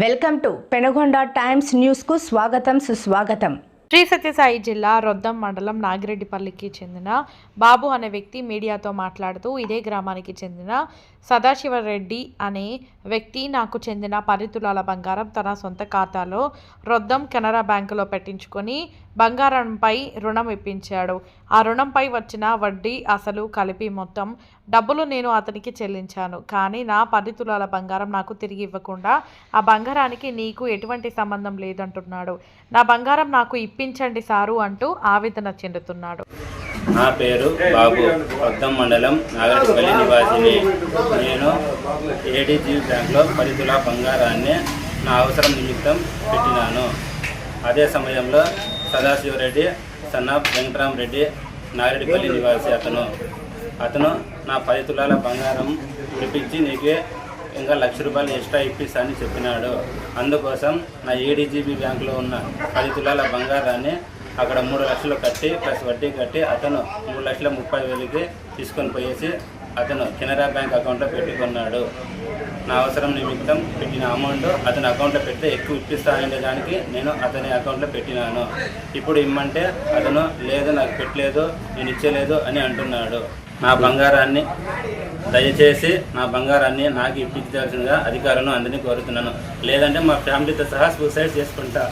Welcome to Penagonda times న్యూస్కు స్వాగతం సుస్వాగతం. శ్రీ సత్యసాయి జిల్లా రొద్దం మండలం నాగిరెడ్డిపల్లికి చెందిన బాబు అనే వ్యక్తి మీడియాతో మాట్లాడుతూ ఇదే గ్రామానికి చెందిన సదాశివరెడ్డి అనే వ్యక్తి నాకు చెందిన పది తులాల బంగారం తన సొంత ఖాతాలో రొద్దం కెనరా బ్యాంకులో పెట్టించుకొని బంగారంపై రుణం ఇప్పించాడు. ఆ రుణంపై వచ్చిన వడ్డీ అసలు కలిపి మొత్తం డబ్బులు నేను అతనికి చెల్లించాను. కానీ నా పది తులాల బంగారం నాకు తిరిగి ఇవ్వకుండా ఆ బంగారానికి నీకు ఎటువంటి సంబంధం లేదంటున్నాడు. నా బంగారం నాకు ఇప్పించండి సారు అంటూ ఆవేదన చెందుతున్నాడు. నా పేరు బాబు. కొత్తం మండలం నాగరపల్లి నివాసిని. నేను ఏడీజీ బ్యాంక్లో పది తులా బంగారాన్ని నా అవసరం నిమిత్తం పెట్టినాను. అదే సమయంలో సదాశివరెడ్డి సన్నాఫ్ వెంకటరామరెడ్డి నారెడ్డిపల్లి నివాసి అతను. అతను నా పది తులాల బంగారం విడిపించి నీకే ఇంకా లక్ష రూపాయలు ఎక్స్ట్రా ఇప్పిస్తానని చెప్పినాడు. అందుకోసం నా ఏడీజీబీ బ్యాంకులో ఉన్న పది తులాల బంగారాన్ని అక్కడ మూడు లక్షలు కట్టి ప్లస్ వడ్డీ కట్టి అతను మూడు లక్షల ముప్పై వేలకి తీసుకొని పోయేసి అతను కెనరా బ్యాంక్ అకౌంట్లో పెట్టుకున్నాడు నా అవసరం నిమిత్తం పెట్టిన అమౌంట్ అతని అకౌంట్లో పెడితే ఎక్కువ ఇప్పిస్తాననే దానికి నేను అతని అకౌంట్లో పెట్టినాను. ఇప్పుడు ఇమ్మంటే అతను లేదు నాకు పెట్టలేదు నేను ఇచ్చలేదు అని అంటున్నాడు. నా బంగారాన్ని దయచేసి నా బంగారాన్ని నాకు ఇప్పించాల్సిందిగా అధికారులను అందరినీ కోరుతున్నాను. లేదంటే మా ఫ్యామిలీతో సహా సూసైడ్ చేసుకుంటా.